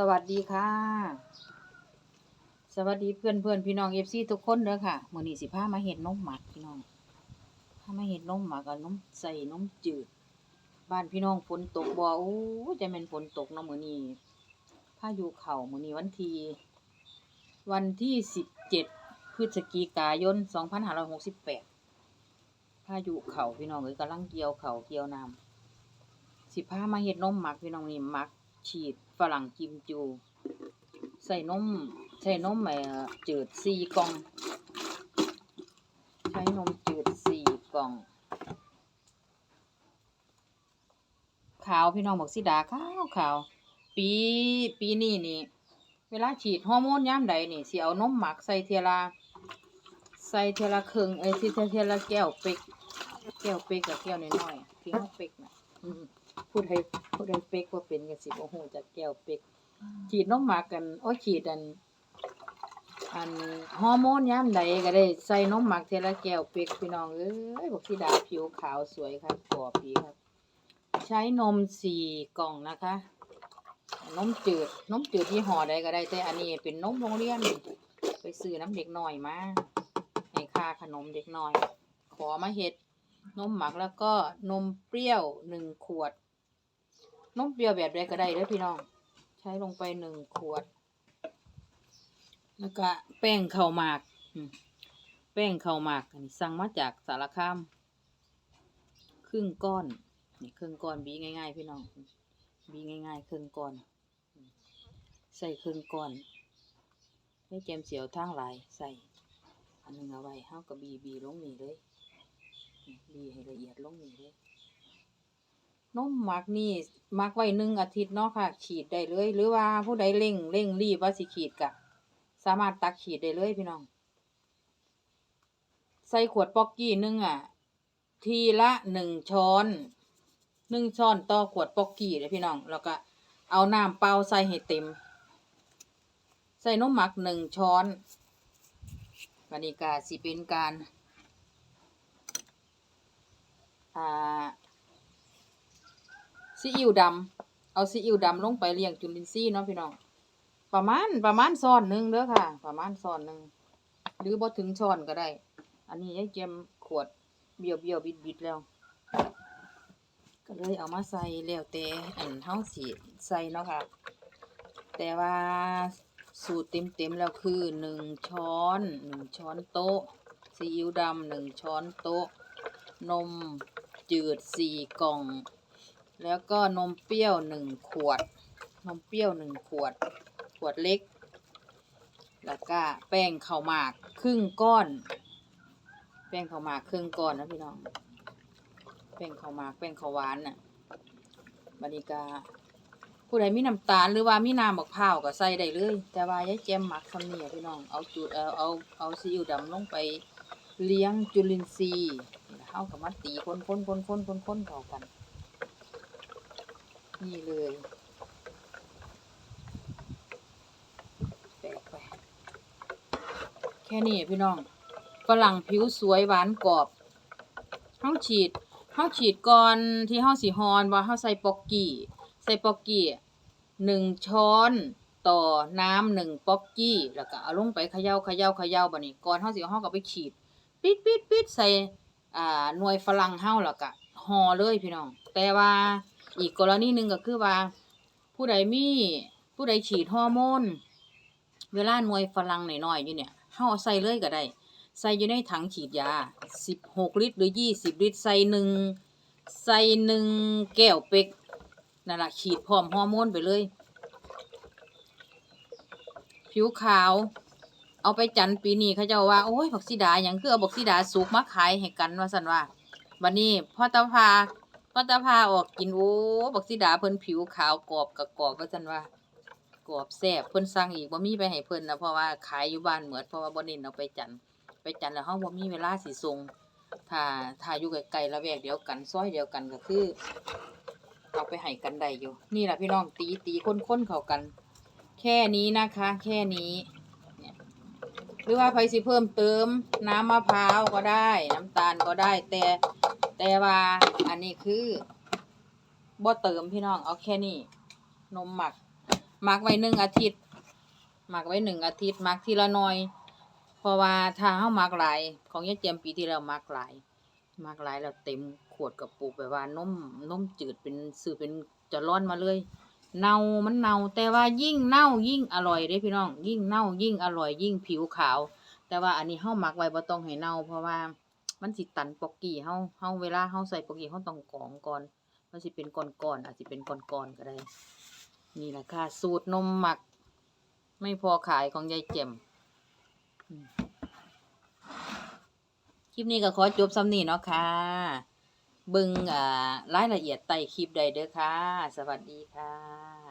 สวัสดีค่ะ สวัสดีเพื่อนเพื่อนพี่น้องเอฟซีทุกคนเด้อค่ะมือนี้สิพามาเฮ็ดนมหมักพี่น้องพามาเฮ็ดนมหมักกับนมใส่นมจืด บ้านพี่น้องฝนตกบ่โอ้จะแม่นฝนตกเนาะมือนี้พายุเข้ามือนี้วันที่วันที่17พฤศจิกายน2568พายุเข้าพี่น้องเอ้ยกำลังเกี่ยวเข้าเกี่ยวน้ำสิพามาเฮ็ดนมหมักพี่น้องนี่หมัก ฉีดฝรั่งกิมจู ใส่นมใส่นมเอ่จืดสี่กล่อง ใช้นมจืดสี่กล่อง ขาวพี่น้องบอกสิดาขาวขาวปีปีนี้นี่ เวลาฉีดฮอร์โมนยามใดนี่สิเอานมหมักใส่เทละใส่เทละครึ่งเอ้ยสิเทละแก้วเป็กแก้วเป็กกับแก้วน้อยๆที่เขาเป็กนะอืม พูดให้พูดให้เป็กว่าเป็นกันสิโอ้โหจากแก้วเป็กฉีดนมหมักกันโอ้ยฉีดอัน อันฮอร์โมนยามใดก็ได้ใส่นมหมักเทละแก้วเป็กพี่น้องเอ้ยบอกสิดาผิวขาวสวยครับกรอบดีครับ ใช้นมสี่กล่องนะคะนมจืดนมจืดที่ห่อใดก็ได้แต่อันนี้เป็นนมโรงเรียนไปซื้อน้ำเด็กหน่อยมาให้ค่าขนมเด็กหน่อย ขอมาเฮ็ดนมหมักแล้วก็นมเปรี้ยวหนึ่งขวด นมเปรี้ยวแบบใดก็ได้เด้อพี่น้อง ใช้ลงไปหนึ่งขวด แล้วก็แป้งข้าวหมาก แป้งข้าวหมากอันนี้สั่งมาจากสารคาม ครึ่งก้อน นี่ครึ่งก้อนบีง่าย ๆ พี่น้อง บีง่าย ๆ ครึ่งก้อน ใส่ครึ่งก้อนให้แจมเสียวทางหลายใส่ อันหนึงเอาไว้เฮากับบีบีลงนี่เลย บีให้ละเอียดลงนี่เลย นมหมักนี่หมักไว้หนึ่งอาทิตย์เนาะค่ะฉีดได้เลย หรือว่าผู้ใดเร่งเร่งรีบว่าสิขีดกะ สามารถตักขีดได้เลยพี่น้อง ใส่ขวดป๊อกกี้หนึ่งอะ ทีละหนึ่งช้อนหนึ่งช้อนต่อขวดป๊อกกี้เลยพี่น้อง แล้วก็เอาน้ำเปล่าใส่ให้เต็ม ใส่นมหมักหนึ่งช้อนวันนี้ก็สิเป็นการ อ่า ซีอิ๊วดำเอาซีอิ๊วดำลงไปเลี้ยงจุลินทรีย์เนาะพี่น้อง ประมาณประมาณช้อนหนึ่งเด้อค่ะ ประมาณช้อนหนึ่งหรือบ่ถึงช้อนก็ได้ อันนี้ยายเจมขวดเบี้ยวเบี้ยวบิดบิดแล้ว ก็เลยเอามาใส่แล้วแต่อันเฮาสิใส่เนาะค่ะ แต่ว่าสูตรเต็มเต็มแล้วคือหนึ่งช้อนหนึ่งช้อนโต๊ะซีอิ๊วดำหนึ่งช้อนโต๊ะ นมจืดสี่กล่อง แล้วก็นมเปรี้ยวหนึ่งขวด นมเปรี้ยวหนึ่งขวด ขวดเล็ก แล้วก็แป้งข้าวหมากครึ่งก้อน แป้งข้าวหมากครึ่งก้อนนะพี่น้อง แป้งข้าวหมากแป้งข้าวหวานน่ะบันิกาผู้ใดมีน้ำตาลหรือว่ามีน้ำมะพร้าวก็ใส่ได้เลย แต่ว่ายายแจมหมักคำนี้พี่น้อง เอาจุดเอาเอาเอาซีอิ๊วดำลงไปเลี้ยงจุลินทรีย์แล้ากับมาตีคนคนคนคนคนคนเข้ากัน นี่เลยแปะไป แค่นี้พี่น้องฝรั่งผิวสวยหวานกรอบเฮาฉีดเฮาฉีดก่อนที่เฮาสิฮอนว่าเฮาใส่ปอกกี้ ใส่ปอกกี้หนึ่งช้อนต่อน้ำหนึ่งป๊อกกี้ แล้วก็เอาลงไปเขย่าเขย่าเขย่าบัดนี้ก่อนเฮาสิเอาเฮาก็ไปฉีด ปิดปิดปิดใส่อ่าหน่วยฝรั่งเฮาแล้วก็ห่อเลยพี่น้อง แต่ว่า อีกกรณีหนึ่งก็คือว่า ผู้ใดมีผู้ใดฉีดฮอร์โมนเวลาหน่วยฝรั่งหน่อยๆอยู่เนี่ยเฮาอใส่เลยก็ได้ ใส่อยู่ในถังฉีดยา 16 ลิตรหรือ 20 ลิตร ใส่หนึ่งใส่หนึ่งแก้วเป็กนั่นล่ะฉีดพร้อมฮอร์โมนไปเลย ผิวขาว เอาไปจันทร์ปีนี้เขาเจ้าว่า โอ้ยบักสีดาหยังคือเอาบักสีดาสุกมาขายให้กันว่าซั่นว่าบัดนี้พ่อตาพา พ่อตาพาออกกินโอ้บักสีดาเพิ่นผิวขาวกรอบกับกรอบว่าซั่นว่ากรอบแซ่บเพิ่นสั่งอีกบ่มีไปให้เพิ่นนะเพราะว่าขายอยู่บ้านเหมือดเพราะว่าบ่เน้นเอาไปจันไปจันแล้วเฮาบ่มีเวลาสิส่งถ้าถ้าอยู่ไกลๆละแวกเดียวกันซอยเดียวกันก็คือเอาไปให้กันได้อยู่ นี่แหละพี่น้องตีตีคนๆเข้ากัน แค่นี้นะคะ แค่นี้หรือว่าใครสิเพิ่มเติมน้ำมะพร้าวก็ได้ น้ำตาลก็ได้แต่ แต่ว่าอันนี้คือบ่เติมพี่น้องเอาแค่นี้นมหมักหมักไว้หนึ่งอาทิตย์หมักไว้หนึ่งอาทิตย์หมักทีละน่อย เพราะว่าถ้าเฮาหมักหลายของยายเจียมปีที่แล้วหมักหลายหมักหลายแล้วเต็มขวดกระปุกแบบว่านมนมจืดเป็นซื้อเป็นจะร้อนมาเลยเน่ามันเน่าแต่ว่ายิ่งเน่ายิ่งอร่อยเด้พี่น้อง ยิ่งเน่ายิ่งอร่อยยิ่งผิวขาว แต่ว่าอันนี้เฮาหมักไว้บ่ต้องให้เน่าเพราะว่า มันสิตันปอกกี้เฮาเฮาเวลาเฮาใส่ปอกกี้เฮาต้องกรองก่อน มันสิเป็นก้อนๆอาจสิเป็นก้อนๆก็ได้ นี่แหละค่ะ สูตรนมหมัก ไม่พอขายของยายเจมคลิปนี้ก็ขอจบซ้ำนี้เนาะค่ะเบิงอ่ารายละเอียดใต้คลิปใดเด้อค่ะ สวัสดีค่ะ